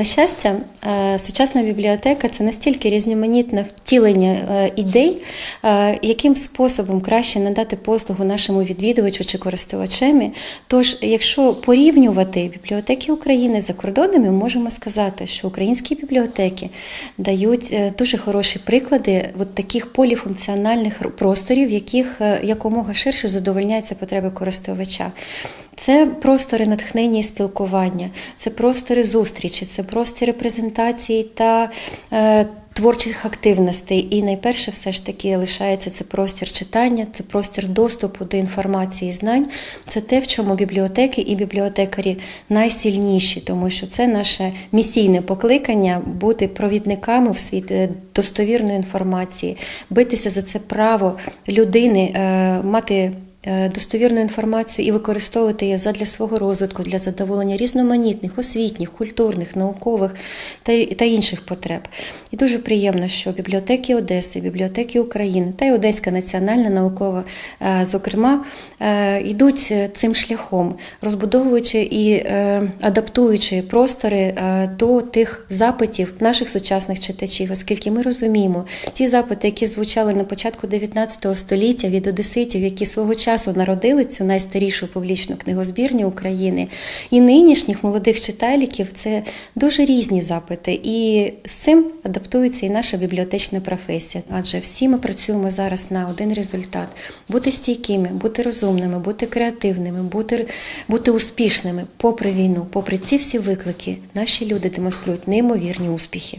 На щастя, е, сучасна бібліотека це настільки різноманітне втілення е, ідей, е, яким способом краще надати послугу нашому відвідувачу чи користувачемі. Тож, якщо порівнювати бібліотеки України за кордонами, можемо сказати, що українські бібліотеки дають дуже хороші приклади от таких поліфункціональних просторів, яких якомога ширше задовольняються потреби користувача. Це простори натхнення і спілкування, це простори зустрічі, це простори презентації та е, творчих активностей. І найперше, все ж таки, лишається це простір читання, це простір доступу до інформації і знань. Це те, в чому бібліотеки і бібліотекарі найсильніші, тому що це наше місійне покликання бути провідниками в світ е, достовірної інформації, битися за це право людини, е, мати достовірну інформацію і використовувати її задля свого розвитку, для задоволення різноманітних, освітніх, культурних, наукових та, інших потреб. І дуже приємно, що бібліотеки Одеси, бібліотеки України та й Одеська національна наукова, е, зокрема, е, йдуть е, цим шляхом, розбудовуючи і е, адаптуючи простори е, до тих запитів наших сучасних читачів, оскільки ми розуміємо, ті запити, які звучали на початку 19 століття від одеситів, які свого часу народили цю найстарішу публічну книгозбірню України, і нинішніх молодих читайліків, це дуже різні запити. І з цим адаптується і наша бібліотечна професія. Адже всі ми працюємо зараз на один результат: бути стійкими, бути розумними, бути креативними, бути, бути успішними попри війну, попри ці всі виклики, наші люди демонструють неймовірні успіхи.